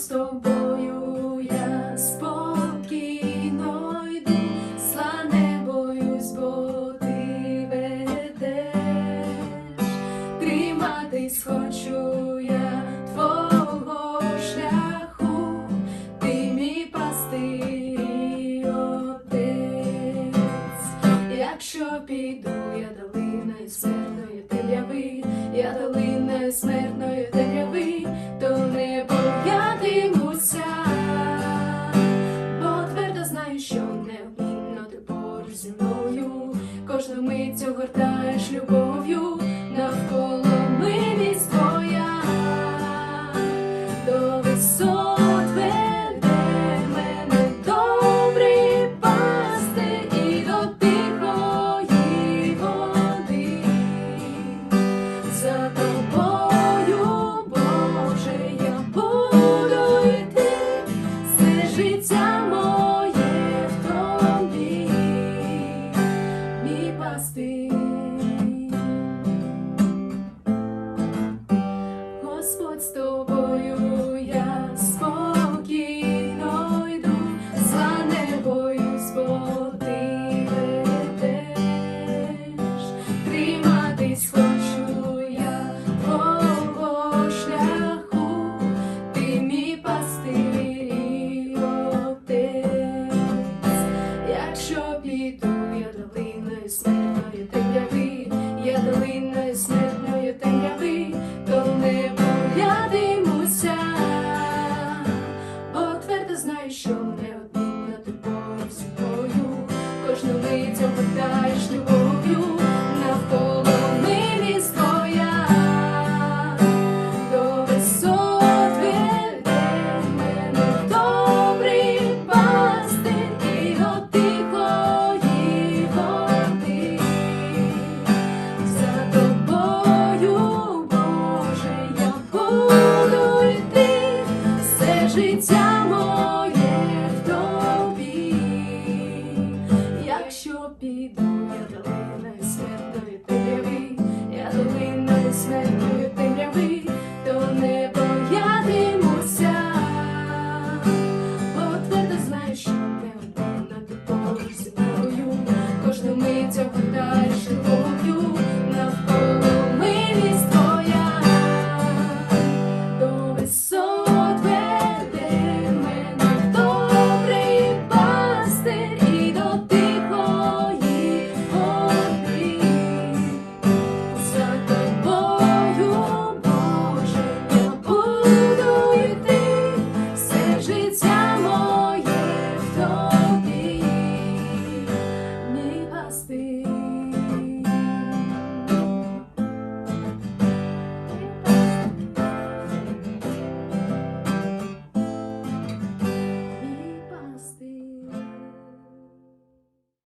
з тобою я спокійно йду, зла не боюсь, бо ти ведеш, триматись хочу я твого шляху, ти мій пастир, отець, якщо піду, я долиною серною ти яви, я долиною. огортаєш любов'ю навколо ми милість твоя до висоти. Десь хочу я твого шляху, ти мій пастирі отець, якщо піду я долиною смертною темряви, я долиною смертною темряви, то не боятимуся, бо твердо знаю, що неодмінно ти повністю твою, кожну мить Oh.